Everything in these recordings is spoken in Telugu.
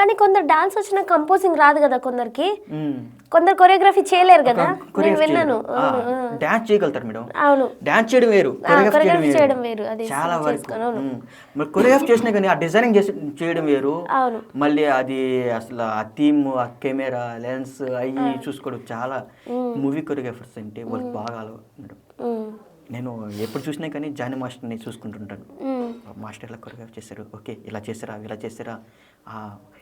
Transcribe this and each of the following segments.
కానీ కొందరు డాన్స్ వచ్చిన కంపోజింగ్ రాదు కదా కొందరికి. కొందరు కొరియోగ్రఫీ చేయలేరు కదా. నేను విన్నాను. డాన్స్ చేయగలుగుతారు మేడం. అవును. డాన్స్ చేయడం వేరు కొరియోగ్రాఫ్ చేయడం వేరు. అది చాలా వరకు. మరి కొరియోగ్రాఫ్ చేసినా కానీ ఆ డిజైనింగ్ చేసి చేయడం వేరు. అవును. మళ్ళీ అది అసలు ఆ థీమ్ ఆ కెమెరా లెన్స్ అవి చూసుకోవడం చాలా మూవీ కొరియోగ్రాఫర్స్ అంటే వాళ్ళకి బాగా మేడం. నేను ఎప్పుడు చూసినా కానీ జానీ మాస్టర్ని చూసుకుంటుంటాను. ఉమ్, మాస్టర్ ఇలా కొరియోగ్రాఫ్ చేశారు. ఓకే ఇలా చేశారా ఇలా చేశారా? ఆ,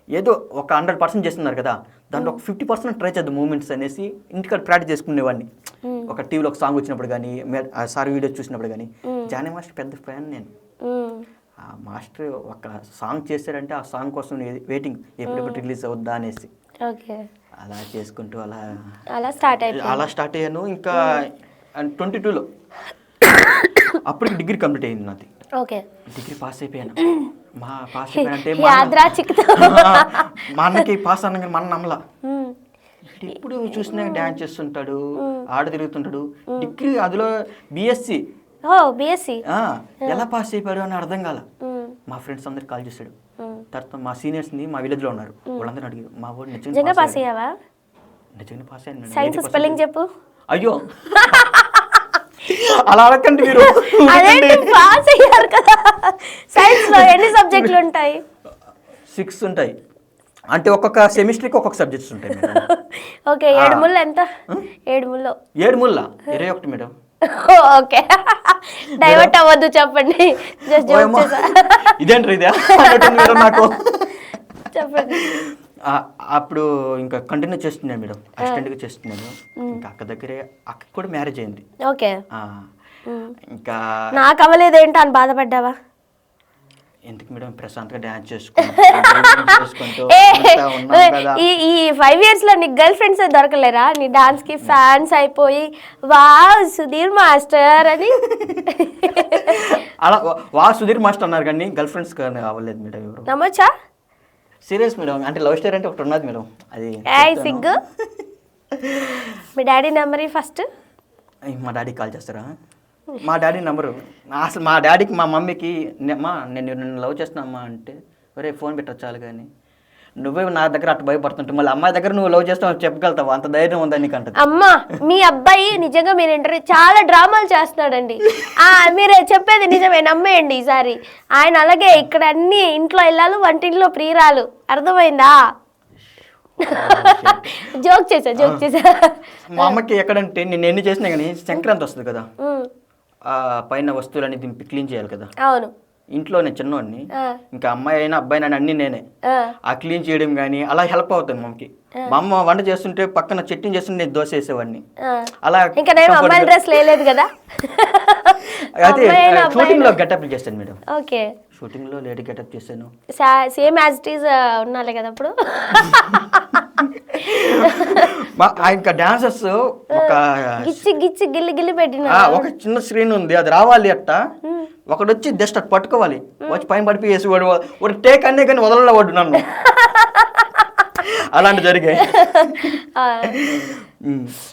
ఏదో ఒక హండ్రెడ్ పర్సెంట్ చేస్తున్నారు కదా. దాంట్లో ఒక ఫిఫ్టీ పర్సెంట్ ట్రై చేద్దాం మూమెంట్స్ అనేసి ఇంటికాడ ప్రాక్టీస్ చేసుకునేవాడిని. ఒక టీవీలో ఒక సాంగ్ వచ్చినప్పుడు కానీ సార్ వీడియోస్ చూసినప్పుడు కానీ జానీ మాస్టర్ పెద్ద ఫ్యాన్ నేను. ఆ మాస్టర్ ఒక సాంగ్ చేశారంటే ఆ సాంగ్ కోసం వెయిటింగ్ ఎప్పుడెప్పుడు రిలీజ్ అవుద్దా అనేసి. అలా చేసుకుంటూ అలా అలా స్టార్ట్ అలా స్టార్ట్ అయ్యాను. ఇంకా ట్వంటీ టూలో అప్పటికి డిగ్రీ కంప్లీట్ అయింది నాది. ఓకే. డిగ్రీ పాస్ అయిపోయాను. మా పాస్ అయిపోయానంటే మా అన్నకి పాస్ అన్నగా మన నమ్మల. ఎప్పుడు చూసినా డ్యాన్స్ చేస్తుంటాడు ఆడ తిరుగుతుంటాడు. డిగ్రీ అందులో బిఎస్సి ఓ బిఎస్సి ఎలా పాస్ అయిపోయాడు అని అర్థం కాల. మా ఫ్రెండ్స్ అందరికి కాల్ చేశాడు. తర్వాత మా సీనియర్స్ని మా విలేజ్లో ఉన్నారు. వాళ్ళందరూ అడిగారు మా వాడు నిజంగా పాస్ అయ్యావా? నిజంగా పాస్ అయ్యాను. సైన్స్ 80% స్పెల్లింగ్ చెప్పు. అయ్యో! అలా అడగండి మీరు. పాస్ అయ్యారు కదా. సైన్స్లో ఎన్ని సబ్జెక్టులు ఉంటాయి? సిక్స్ ఉంటాయి. అంటే ఒక్కొక్క సెమిస్టర్కి ఒక్కొక్క సబ్జెక్ట్స్ ఉంటాయి ఓకే ఏడు ముళ్ళు ఎంత? ఏడు ముళ్ళు. ఏడు ముళ్ళ? ఇరవై ఒకటి మేడం. ఓకే. డైవర్ట్ అవ్వద్దు చెప్పండి. జస్ట్ జోక్ ఓయమ్మా. చేసా. ఇదేంటి ఇదే? నాకు. చెప్పండి. అప్పుడు ఇంకా కంటిన్యూ చేస్తున్నాను మేడం. అసిస్టెంట్గా చేస్తున్నాను ఇంకా అక్క దగ్గరే అక్కకి కూడా మ్యారేజ్ అయింది. ఓకే. ఆ, ఇంకా నాకు అవ్వలేదు ఏంటో అని బాధపడ్డావా? ఎందుకు మేడం? ప్రశాంత్గా డ్యాన్స్ చేసుకుంటూ చేసుకుంటూ ఈ ఈ ఫైవ్ ఇయర్స్లో నీకు గర్ల్ ఫ్రెండ్స్ దొరకలేరా? నీ డాన్స్కి ఫ్యాన్స్ అయిపోయి వావ్ సుధీర్ మాస్టర్ అని. అలా వా సుధీర్ మాస్టర్ అన్నారు కానీ గర్ల్ ఫ్రెండ్స్ కానీ అవ్వలేదు మేడం ఎవరు. నమ్మొచ్చా సీరియస్ మేడం అంటే లవ్ స్టోరీ అంటే ఒకటి ఉన్నది మేడం. అది ఏయ్. సిగ్గు? మీ డాడీ నెంబర్ ఫస్ట్. మా డాడీ కాల్ చేస్తారా? మా డాడీ నంబరు. అసలు మా డాడీకి మా మమ్మీకి "నే- అమ్మా నేను నిన్ను లవ్ చేస్తున్నామ్మా అంటే ఒరే ఫోన్ పెట్టచ్చు చాలు కానీ. నువ్వే నా దగ్గర అట్లా భయపడుతుంటే మళ్ళీ అమ్మాయి దగ్గర నువ్వు లవ్ చేస్తావు చెప్పగలుగుతావు? అంత ధైర్యం ఉందని నీకు అంటది? అమ్మా మీ అబ్బాయి నిజంగా మీరు ఇంటర్వ్యూ చాలా డ్రామాలు చేస్తున్నాడండి. ఆ మీరు చెప్పేది నిజమే నమ్మేయండి ఈసారి. ఆయన అలాగే ఇక్కడ అన్ని ఇంట్లో ఇల్లాలు వంటింట్లో ప్రియురాలు. అర్థమైందా? జోక్ చేసా జోక్ చేసా మా అమ్మకి ఎక్కడంటే నేను ఎన్ని చేసినా కానీ సంక్రాంతి వస్తుంది కదా. పైన వస్తువులన్నీ దింపి క్లీన్ చేయాలి కదా. అవును. ఇంట్లో నేను చిన్నవాడిని ఆ, ఇంకా అమ్మాయి అయినా అబ్బాయి అయినా అన్నీ నేనే. ఆ, క్లీన్ చేయడం కానీ అలా హెల్ప్ అవుతుంది మమ్మకి. మా అమ్మ వంట చేస్తుంటే పక్కన చట్నీ చేస్తుంటే నేను దోశ వేసేవాడిని. అలా ఇంకా నేను అమ్మాయిల డ్రెస్ లేదు కదా? అయితే అమ్మాయి షూటింగ్లో గెటప్ చేశాను మేడం. ఓకే. షూటింగ్లో లేడీ గెటప్ చేశాను. సేమ్ యాజ్ ఇట్ ఈస్ ఉన్నాలే కదా అప్పుడు. ఇంకా డాన్సర్స్ ఒక గిచ్చి గిచ్చి గిల్లి గిల్లి పెట్టిన ఒక చిన్న స్క్రీన్ ఉంది అది రావాలి అట్ట. ఒకడు వచ్చి జస్ట్ అటు పట్టుకోవాలి. వచ్చి పైన పడిపి వేసి వాడు వాడు టేక్ అనే కానీ వదలలే వాడు నన్ను. అలాంటి జరిగాయి.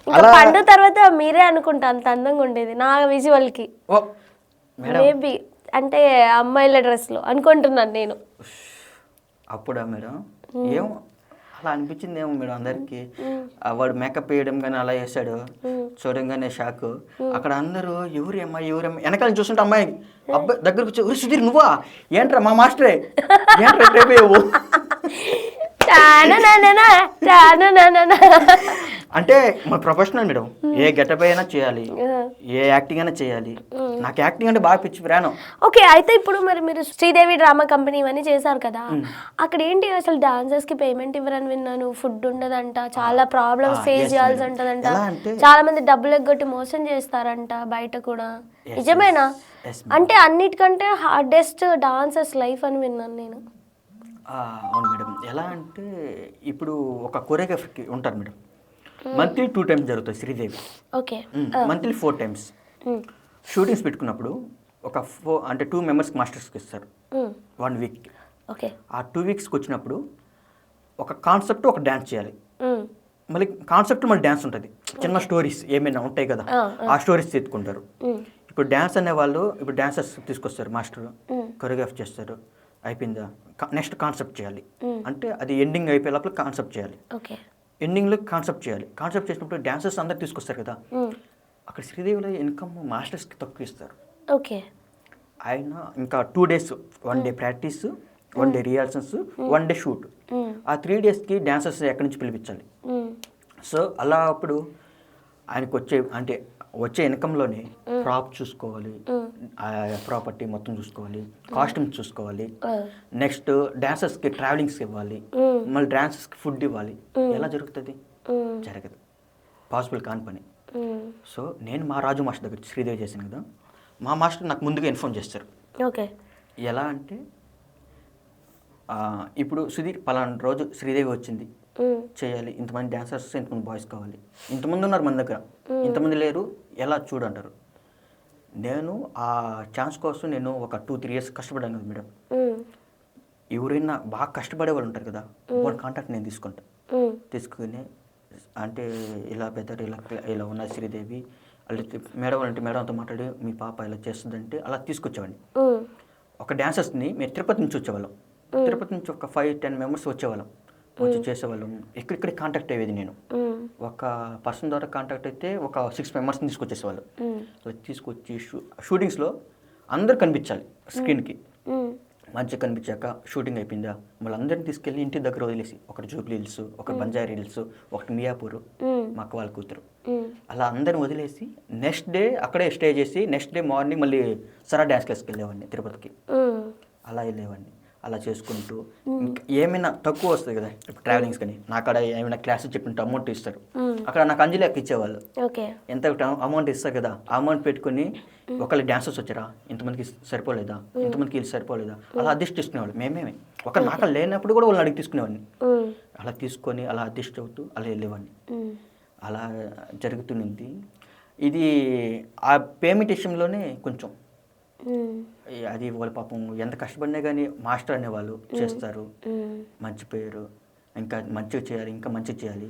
ఇంకా పండు తర్వాత మీరే అనుకుంటా అంత అందంగా ఉండేది నా విజువల్కి. ఓ మేడం. మేబీ అంటే అమ్మాయిల డ్రెస్లో అనుకుంటున్నాను నేను. అప్పుడా మేడం? ఏమో అలా అనిపించింది ఏమో మేడం అందరికి. ఆ వాడు మేకప్ వేయడం కానీ అలా వేసాడు చూడంగానే షాక్ అక్కడ అందరూ ఎవరి అమ్మాయి ఎవరి అమ్మాయి వెనకాల చూస్తుంటే అమ్మాయి అబ్బాయి దగ్గరకు వచ్చి "ఒరేయ్ సుధీర్ నువ్వా? ఏంట్రా మా మాస్టరే? ఏంట్రా. అంటే మా ప్రొఫెషనల్ మేడం. ఏ గెటప్ అయినా చేయాలి. ఏ యాక్టింగ్ అయినా చేయాలి. నాకు యాక్టింగ్ అంటే బాగా పిచ్చి ప్రాణం. ఓకే అయితే ఇప్పుడు మరి మీరు శ్రీదేవి డ్రామా కంపెనీ ఇవన్నీ చేశారు కదా. అక్కడ ఏంటి అసలు డాన్సర్స్కి పేమెంట్ ఇవ్వరని విన్నాను. ఫుడ్ ఉండదంట చాలా ప్రాబ్లమ్స్ Ah, ఫేస్ yes, చేయాల్సి. ఉంటదంట. చాలా మంది డబ్బులు ఎగ్గొట్టి మోసం చేస్తారంట బయట కూడా. నిజమేనా? అంటే అన్నిటికంటే హార్డెస్ట్ డాన్సర్స్ లైఫ్ అని విన్నాను నేను. అవును మేడం. ఎలా అంటే ఇప్పుడు ఒక కొరియోగ్రఫర్కి ఉంటారు మేడం. మంత్లీ టూ టైమ్స్ జరుగుతాయి Sridevi. Okay monthly four times shootings పెట్టుకున్నప్పుడు ఒక ఫోర్ అంటే టూ మెంబర్స్కి మాస్టర్స్కి ఇస్తారు. వన్ వీక్ ఓకే ఆ టూ వీక్స్కి వచ్చినప్పుడు ఒక కాన్సెప్ట్ ఒక డ్యాన్స్ చేయాలి. మళ్ళీ కాన్సెప్ట్ మళ్ళీ డ్యాన్స్ ఉంటుంది. చిన్న స్టోరీస్ ఏమైనా ఉంటాయి కదా ఆ స్టోరీస్ ఎత్తుకుంటారు ఇప్పుడు డ్యాన్స్ అనే వాళ్ళు ఇప్పుడు డాన్సర్స్ తీసుకొస్తారు మాస్టర్ కొరియోగ్రాఫ్ చేస్తారు అయిపోయిందా? నెక్స్ట్ కాన్సెప్ట్ చేయాలి. అంటే అది ఎండింగ్ అయిపోయే లోపల కాన్సెప్ట్ చేయాలి ఎండింగ్లో కాన్సెప్ట్ చేయాలి. కాన్సెప్ట్ చేసినప్పుడు డాన్సర్స్ అందరు తీసుకొస్తారు కదా. అక్కడ శ్రీదేవిలో ఇన్కమ్ మాస్టర్స్కి తక్కువ ఇస్తారు. ఓకే. ఆయన ఇంకా two days one day practice one day rehearsals one day shoot. ఆ త్రీ డేస్కి డాన్సర్స్ ఎక్కడి నుంచి పిలిపించాలి. సో అలా అప్పుడు ఆయనకు వచ్చే అంటే వచ్చే ఇన్కంలోనే ప్రాప్ చూసుకోవాలి. ప్రాపర్టీ మొత్తం చూసుకోవాలి. కాస్ట్యూమ్స్ చూసుకోవాలి. నెక్స్ట్ డాన్సర్స్కి ట్రావెలింగ్స్ ఇవ్వాలి. మళ్ళీ డాన్సర్స్కి ఫుడ్ ఇవ్వాలి. ఎలా జరుగుతుంది. జరగదు. పాసిబుల్ కాని పని. సో నేను మా రాజు మాస్టర్ దగ్గర శ్రీదేవి చేశాను కదా. మా మాస్టర్ నాకు ముందుగా ఇన్ఫార్మ్ చేస్తారు. ఓకే. ఎలా అంటే ఇప్పుడు సుధీర్ పలానా రోజు శ్రీదేవి వచ్చింది. చేయాలి. ఇంతమంది డాన్సర్స్ ఇంతమంది బాయ్స్ కావాలి. ఇంతమంది ఉన్నారు మన దగ్గర. ఇంతమంది లేరు. ఎలా చూడంటారు? నేను ఆ ఛాన్స్ కోసం నేను ఒక టూ త్రీ ఇయర్స్ కష్టపడ్డాను కదా మేడం. ఎవరైనా బాగా కష్టపడే వాళ్ళు ఉంటారు కదా. వాళ్ళ కాంటాక్ట్ నేను తీసుకుంటా. తీసుకుని అంటే ఇలా బెదర్ ఇలా ఇలా ఉన్న శ్రీదేవి అలా మేడం అంటే మేడంతో మాట్లాడి మీ పాప ఇలా చేస్తుందంటే అలా తీసుకొచ్చేవాడిని. ఒక డాన్సర్స్ని మేము తిరుపతి నుంచి వచ్చేవాళ్ళం. తిరుపతి నుంచి ఒక ఫైవ్ టెన్ మెంబర్స్ వచ్చేవాళ్ళం. వచ్చి చేసేవాళ్ళం ఇక్కడిక్కడ కాంటాక్ట్ అయ్యేది నేను. ఒక పర్సన్ ద్వారా కాంటాక్ట్ అయితే ఒక సిక్స్ మెంబర్స్ని తీసుకొచ్చేసేవాళ్ళు. అలా తీసుకొచ్చి షూ షూటింగ్స్లో అందరు కనిపించాలి స్క్రీన్కి. మంచిగా కనిపించాక షూటింగ్ అయిపోయిందా మళ్ళీ అందరిని తీసుకెళ్ళి ఇంటి దగ్గర వదిలేసి ఒకటి జూబ్లీ హిల్స్ ఒకటి బంజారీ హిల్స్ ఒకటి మియాపూర్ మ్మ్. మా అక్క వాళ్ళ కూతురు. అలా అందరిని వదిలేసి నెక్స్ట్ డే అక్కడే స్టే చేసి నెక్స్ట్ డే మార్నింగ్ మళ్ళీ సరా డ్యాన్స్ క్లాస్కి వెళ్ళేవాడిని తిరుపతికి. అలా వెళ్ళేవాడిని అలా చేసుకుంటూ ఏమైనా తక్కువ వస్తుంది కదా ఇప్పుడు ట్రావెలింగ్స్ కానీ. నా అక్కడ ఏమైనా క్లాసెస్ చెప్పినట్టు అమౌంట్ ఇస్తారు. అక్కడ నాకు అంజలి అక్క ఇచ్చేవాళ్ళు. ఎంత అమౌంట్ ఇస్తారు కదా ఆ అమౌంట్ పెట్టుకుని ఒకళ్ళు డాన్సర్స్ వచ్చారా ఇంతమందికి సరిపోలేదా ఇంతమందికి వీళ్ళు సరిపోలేదా అలా అడ్జస్ట్ చేసుకునేవాళ్ళు. మేమేమే. ఒక నాకు లేనప్పుడు కూడా వాళ్ళని అడిగి తీసుకునేవాడిని. అలా తీసుకొని అలా అడ్జస్ట్ అవుతూ అలా వెళ్ళేవాడిని. అలా జరుగుతున్నది ఇది ఆ పేమెంట్ విషయంలోనే కొంచెం అది వాళ్ళ పాపం ఎంత కష్టపడినా కానీ మాస్టర్ అనేవాళ్ళు చేస్తారు. మంచి పేరు ఇంకా మంచిగా చేయాలి ఇంకా మంచిగా చేయాలి.